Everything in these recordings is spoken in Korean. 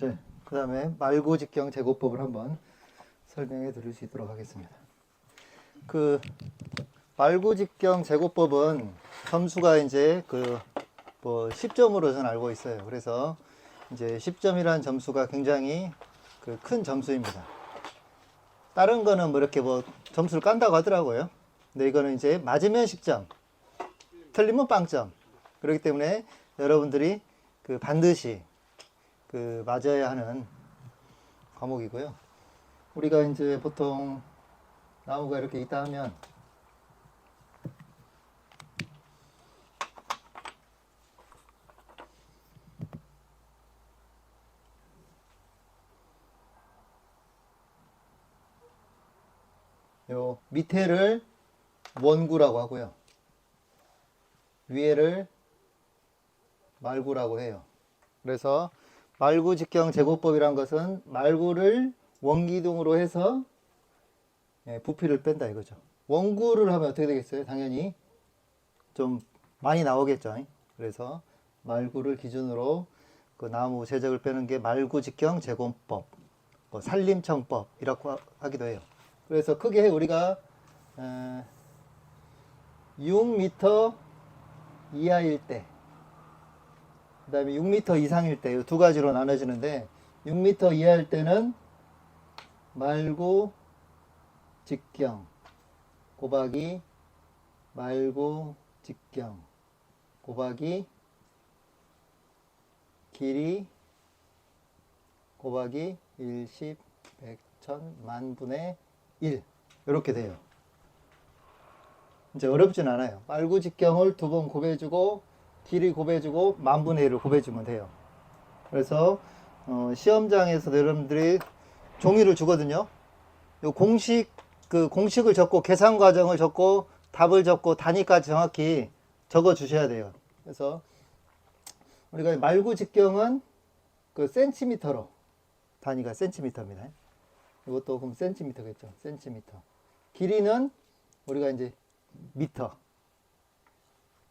네, 그 다음에 말고 직경 제곱법을 한번 설명해 드릴 수 있도록 하겠습니다. 그 말고 직경 제곱법은 점수가 이제 그 뭐 10점으로 저는 알고 있어요. 그래서 이제 10점이라는 점수가 굉장히 그 큰 점수입니다. 다른 거는 뭐 이렇게 뭐 점수를 깐다고 하더라고요. 근데 이거는 이제 맞으면 10점, 틀리면 빵점. 그렇기 때문에 여러분들이 그 반드시 그 맞아야 하는 과목이고요. 우리가 이제 보통 나무가 이렇게 있다 하면 요 밑에를 원구라고 하고요. 위에를 말구라고 해요. 그래서 말구 직경 제곱법이란 것은 말구를 원기둥으로 해서 예, 부피를 뺀다 이거죠. 원구를 하면 어떻게 되겠어요? 당연히 좀 많이 나오겠죠. 그래서 말구를 기준으로 그 나무 제적을 빼는 게 말구 직경 제곱법, 뭐 산림청법 이라고 하- 하기도 해요. 그래서 크게 우리가 에, 6m 이하일 때, 그 다음에 6m 이상일 때, 이두 가지로 나눠지는데, 6m 이하일 때는 말고 직경, 곱하기 말고 직경, 곱하기 길이 곱하기 1, 10, 100, 1000, 만분의 1 이렇게 돼요. 이제 어렵진 않아요. 말구 직경을 두 번 곱해주고 길이 곱해주고 만분의 1을 곱해주면 돼요. 그래서 어, 시험장에서 여러분들이 종이를 주거든요. 요 공식 그 공식을 적고 계산 과정을 적고 답을 적고 단위까지 정확히 적어 주셔야 돼요. 그래서 우리가 말구 직경은 그 센티미터로 단위가 센티미터입니다. 이것도 그럼 센티미터겠죠. 센티미터. 길이는 우리가 이제 미터.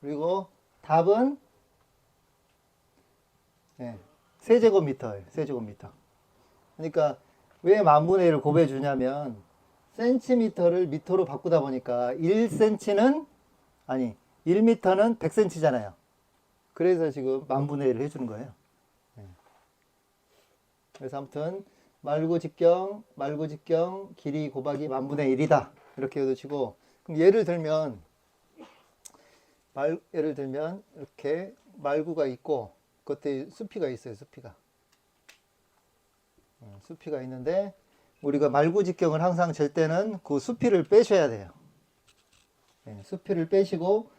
그리고 답은 예, 세제곱미터예요. 세제곱미터. 그러니까 왜 만분의 1을 곱해 주냐면 센티미터를 미터로 바꾸다 보니까 1cm는 아니 1미터는 100cm잖아요. 그래서 지금 만분의 1을 해주는 거예요. 예. 그래서 아무튼 말고 직경, 말고 직경, 길이 곱하기 만분의 1이다. 이렇게 해두시고 그럼 예를 들면 말 예를 들면 이렇게 말구가 있고 그때 수피가 있어요. 수피가 음, 수피가 있는데 우리가 말구 직경을 항상 잴 때는 그 수피를 빼셔야 돼요. 예, 수피를 빼시고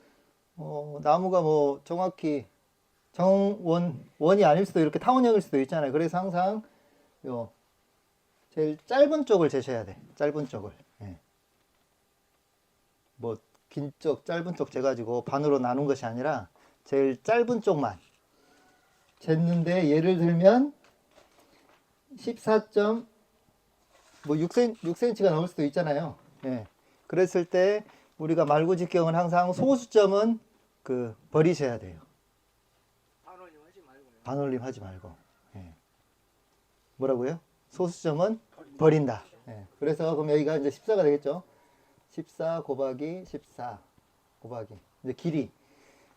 어, 나무가 뭐 정확히 정원 원이 아닐 수도 이렇게 타원형일 수도 있잖아요. 그래서 항상 요 제일 짧은 쪽을 재셔야 돼. 짧은 쪽을. 예. 뭐 긴 쪽, 짧은 쪽 재가지고 반으로 나눈 것이 아니라 제일 짧은 쪽만 쟀는데 예를 들면 14점 뭐 6cm, 6cm가 나올 수도 있잖아요. 예. 그랬을 때 우리가 말구 직경은 항상 소수점은 그 버리셔야 돼요. 반원님 하지 말고요. 반올림 하지 말고. 예. 뭐라고요? 소수점은 버린다. 예. 그래서 그럼 여기가 이제 14가 되겠죠? 14 곱하기 14 곱하기 이제 길이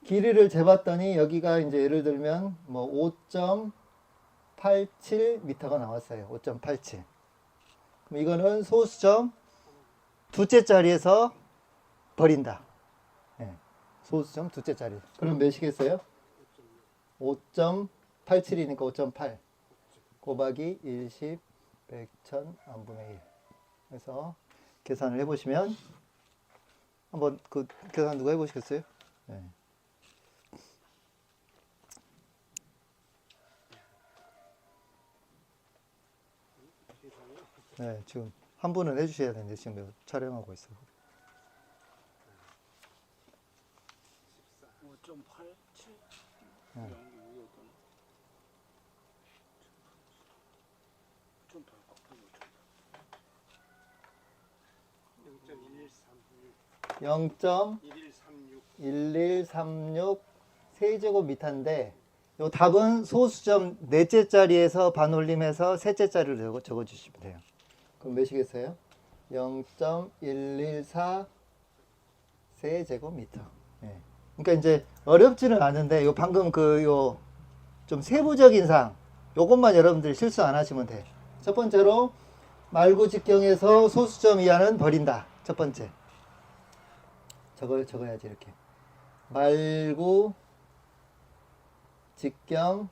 길이를 재봤더니 여기가 이제 예를 들면 뭐 5.87m가 나왔어요. 5.87. 그럼 이거는 소수점 두째 자리에서 버린다. 예. 소수점 두째 자리. 그럼 몇이겠어요? 5.87이니까 5.8 곱하기 1, 10, 100, 1000, 안분의 1 그래서 계산을 해보시면 한번 그 계산 누가 해보시겠어요? 네. 네, 지금 한 분은 해주셔야 되는데 지금 촬영하고 있어요. 5.87. 네. 여기 위에 있던 5.8 곱하기 5.8. 0.1136. 0. 1136 세제곱미터인데 요 답은 소수점 넷째 자리에서 반올림해서 셋째 자리를 적어, 주시면 돼요. 그럼 몇이겠어요? 0.114 세제곱미터. 예. 그러니까 이제 어렵지는 않은데 요 방금 그 요 좀 세부적인 사항 요것만 여러분들 실수 안 하시면 돼. 첫 번째로 말구 직경에서 소수점 이하는 버린다. 첫 번째. 저걸 적어야지 이렇게. 말구 직경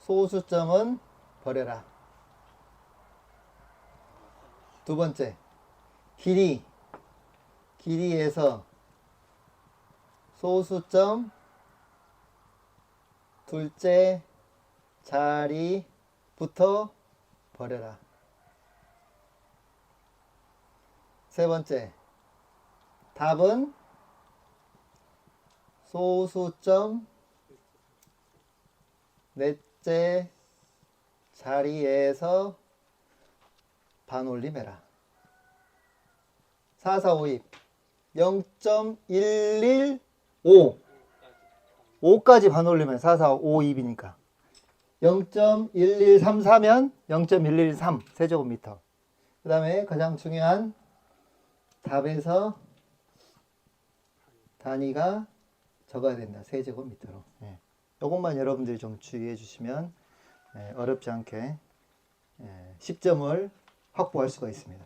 소수점은 버려라. 두 번째. 길이 길이에서 소수점 둘째 자리부터 버려라. 세 번째. 답은 소수점 넷째 자리에서 반올림해라. 4452 0.115 5까지 반올리면 4452이니까. 0.1134면 0.113 세제곱미터. 그 다음에 가장 중요한 답에서 단위가 적어야 된다 세제곱미터로 예. 이것만 여러분들이 좀 주의해 주시면 예, 어렵지 않게 예, 10점을 확보할 수가 있습니다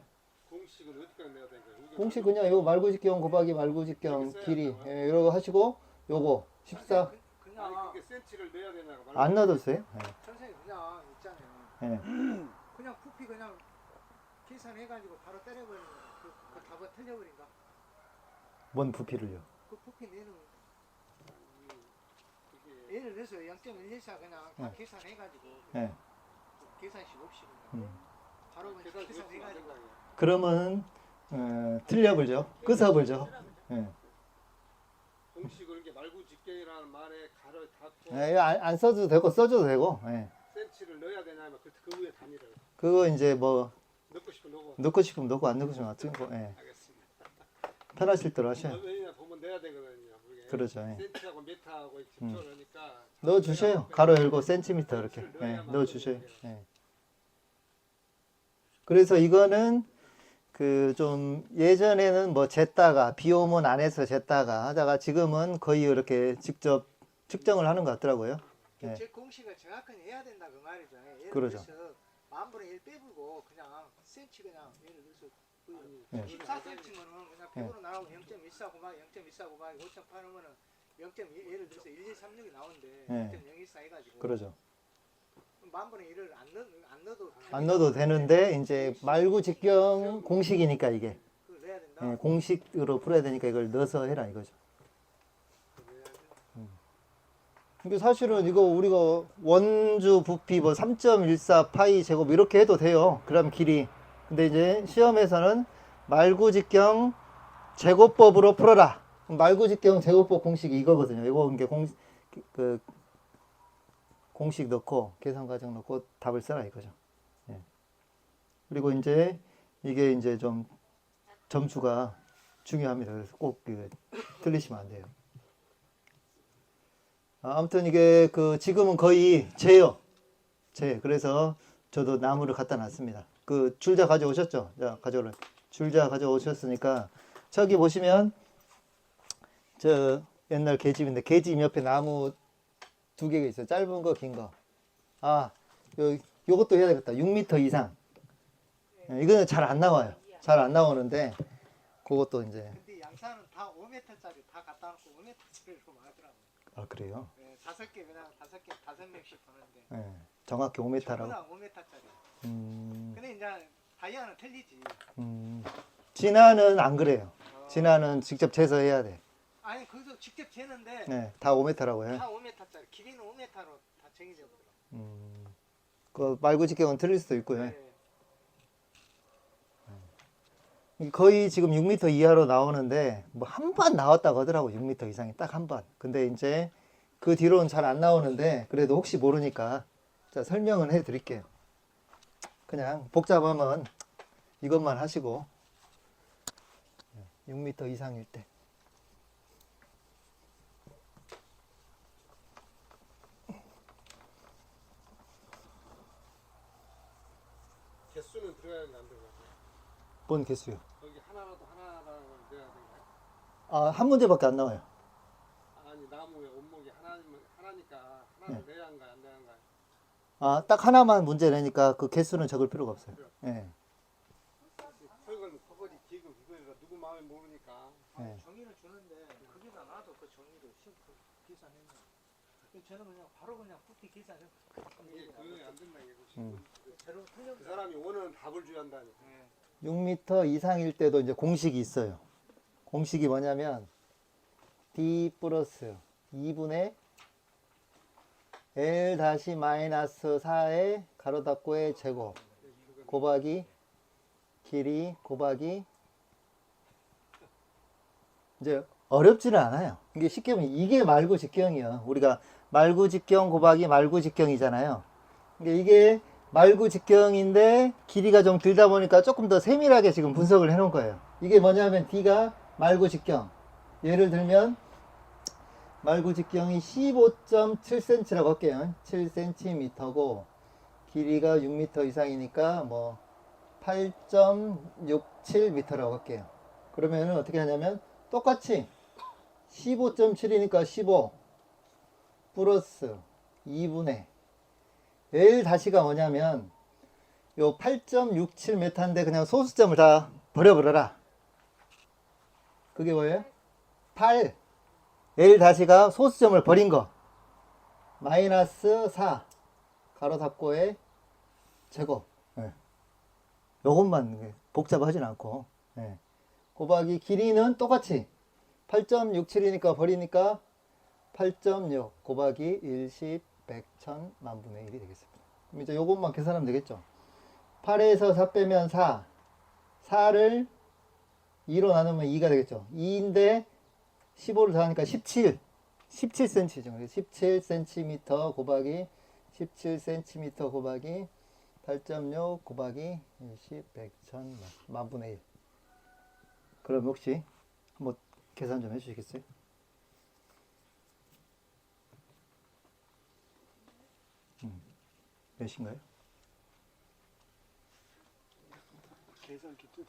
공식은 어디까지 내야 되는 거예요? 우리가 공식 그냥 요 말구직경 곱하기 말구직경 길이 예, 이러고 하시고 요거 14 아니 그냥 그게 센치를 내야 되냐고 말고 안 넣어도세요 선생님 그냥 있잖아요. 예. 예. 그냥 부피 그냥 계산해가지고 바로 때려버리는 거. 그, 그 답은 틀려버린가? 뭔 부피를요 그 부피 내는 그게 예를 들어서 0.114 그냥 다 네. 계산해가지고 예. 그 계산식 없이 그냥 음. 바로 그냥 계산 계산해가지고. 그러면 어, 틀려버죠 끄서버죠 예. 공식을 이게 말구 직경이라는 말에 가를 닫고 예, 이거 안, 안 써도 되고 써줘도 되고 예. 센치를 넣어야 되냐면 그, 그 위에 단위를 그거 이제 뭐 넣고 싶으면 넣고 넣고 싶으면 넣고 안 넣고 싶으면 안 넣고 예. 하겠습니다. 편하실 대로 하셔요 왜냐 보면 내야 되거든요. 그게 그러죠 예. 센치하고 메타하고 집중을 하니까 넣어 주셔요 가로 열고 센티미터 이렇게 예. 넣어 주셔요 예. 그래서 이거는 그 좀 예전에는 뭐 쟀다가 비 오면 안에서 쟀다가 하다가 지금은 거의 이렇게 직접 측정을 하는 것 같더라고요 예. 제 공식을 정확하게 해야 된다 그 말이죠. 예를 그러죠. 들어서 만 분의 1 빼불고 그냥 센치 그냥 예를 들어서 그 예. 14cm면은 그냥 100으로 나오고 0.14 곱하기 0.14 곱하기 5.8 하면은 0. 예를 들어서 1136이 나오는데 예. 0.014 해가지고 그러죠 만 분의 1을 안, 넣, 안 넣어도 안 넣어도 되는데 이제 말구 직경 공식이니까 이게 그걸 넣어야 된다. 예, 공식으로 풀어야 되니까 이걸 넣어서 해라 이거죠. 음. 이게 사실은 이거 우리가 원주 부피 뭐 3.14 파이 제곱 이렇게 해도 돼요. 그럼 길이. 근데 이제 시험에서는 말구직경 제곱법으로 풀어라. 말구직경 제곱법 공식이 이거거든요. 이거 이게 공, 그, 공식 넣고 계산 과정 넣고 답을 써라 이거죠. 예. 그리고 이제 이게 이제 좀 점수가 중요합니다. 그래서 꼭 그, 틀리시면 안 돼요. 아, 아무튼 이게 그 지금은 거의 재요. 재. 그래서 저도 나무를 갖다 놨습니다. 그 줄자 가져오셨죠? 자, 가져오래. 줄자 가져오셨으니까 저기 보시면 저 옛날 계집인데 계집 옆에 나무 두 개가 있어요. 짧은 거, 긴 거. 아, 요 요것도 해야 되겠다. 6m 이상. 예, 이거는 잘 안 나와요. 잘 안 나오는데 그것도 이제 근데 양산은 다 5m짜리 다 갖다 놓고 5m짜리로 하더라고요. 아 그래요. 네, 다섯 개 그냥 다섯 개 다섯 명씩 보는데 예, 정확히 5m라고. 전부 다 5m짜리. 음, 근데 이제 다이아는 틀리지. 음. 진화는 안 그래요. 어, 진화는 직접 재서 해야 돼. 아니 거기서 직접 재는데 네, 다 5m라고 해. 다 5m짜리 길이는 5m로 다 정해져 버려. 음, 그 말구 직경은 틀릴 수도 있고요. 네. 거의 지금 6m 이하로 나오는데 뭐 한 번 나왔다고 하더라고 6m 이상이 딱 한 번. 근데 이제 그 뒤로는 잘 안 나오는데 그래도 혹시 모르니까 자 설명은 해드릴게요. 그냥 복잡하면 이것만 하시고 6m 이상일 때 개수는 들어가야 되는데 뭔 개수요? 거기 하나라도 하나라도 돼야 되나? 아, 한 문제밖에 안 나와요. 아니 나무에 원목이 하나, 하나니까 하나는 네. 내야 한가 안 내야 한가 아, 딱 하나만 문제 내니까 그 개수는 적을 필요가 없어요. 예. 설거는 퍼거지 지금 이거가 누구 마음에 모르니까. 예. 주는데 그 종이를 싣고 계산했나. 그래서 저는 그냥 바로 그냥 쿠키 계산해서 이게 그게 안 된다 이게. 음. 그 사람이 원하는 답을 줘야 한다니. 예. 6m 이상일 때도 이제 공식이 있어요. 공식이 뭐냐면 d 플러스 2분의 l 다시 마이너스 4의 가로 닫고의 제곱 곱하기 길이 곱하기 이제 어렵지는 않아요. 이게 쉽게 보면 이게 말구 직경이요. 우리가 말구 직경 곱하기 말구 직경이잖아요. 근데 이게 말구 직경인데 길이가 좀 길다 보니까 조금 더 세밀하게 지금 분석을 해 놓은 거예요. 이게 뭐냐면 D가 말구 직경. 예를 들면 말구 직경이 15.7cm라고 할게요. 7cm고 길이가 6m 이상이니까 뭐 8.67m라고 할게요. 그러면은 어떻게 하냐면 똑같이 15.7이니까 15 플러스 2분의 L 다시가 뭐냐면 요 8.67m인데 그냥 소수점을 다 버려버려라. 그게 뭐예요? 8. L 다시가 소수점을 버린 거. 마이너스 4. 가로 닫고의 제곱. 예. 요것만 복잡하진 않고. 예. 곱하기 길이는 똑같이 8.67이니까 버리니까 8.6 곱하기 1, 10, 100, 1000, 만분의 1이 되겠습니다. 그럼 이제 요것만 계산하면 되겠죠. 8에서 4 빼면 4. 4를 2로 나누면 2가 되겠죠. 2인데 15를 더하니까 17. 17cm죠. 17cm 곱하기 17cm 곱하기 8.6 곱하기 10, 100, 1000, 만분의 1. 그럼 혹시 한번 계산 좀 해주시겠어요? 음, 몇인가요? 계산기 뚜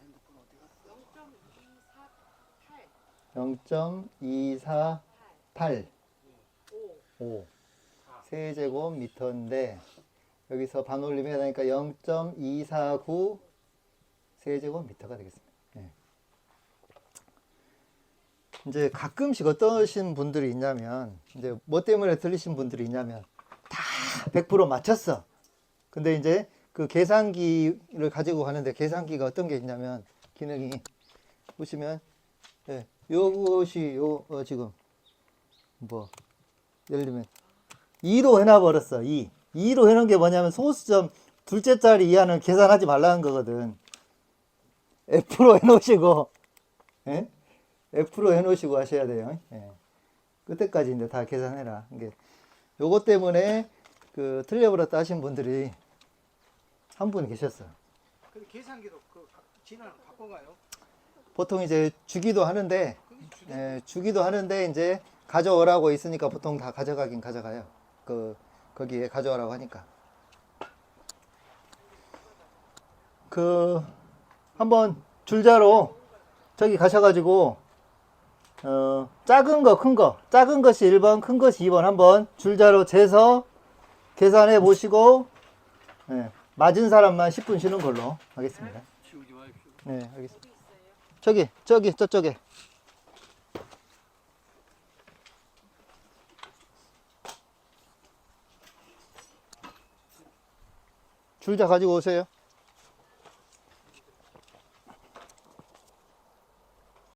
핸드폰 어디 갔어? 0.248 5 세제곱 미터인데 여기서 반올림 해야 되니까 0.249 세제곱 미터가 되겠습니다. 예. 이제 가끔씩 어떠신 분들이 있냐면 이제 뭐 때문에 들리신 분들이 있냐면 다 100% 맞췄어. 근데 이제 그 계산기를 가지고 가는데 계산기가 어떤 게 있냐면 기능이 보시면 예, 요것이 요 어, 지금 뭐 예를 들면 2로 해놔 버렸어. 2. 2로 해놓은 게 뭐냐면 소수점 둘째 자리 이하는 계산하지 말라는 거거든. F로 해놓으시고 예? F로 해놓으시고 하셔야 돼요. 예. 끝에까지 이제 다 계산해라. 이게 요것 때문에 그 틀려버렸다 하신 분들이 한 분 계셨어요. 그 계산기도 그 가- 진화를 바꿔가요. 보통 이제 주기도 하는데 예, 주기도 하는데 이제 가져오라고 있으니까 보통 다 가져가긴 가져가요. 그 거기에 가져오라고 하니까. 그 한번 줄자로 저기 가셔가지고 어, 작은 거, 큰 거, 작은 것이 1번, 큰 것이 2번 한번 줄자로 재서 계산해 보시고 예, 맞은 사람만 10분 쉬는 걸로 하겠습니다. 마십시오. 네, 알겠습니다. 저기, 저기, 저쪽에. 줄자 가지고 오세요.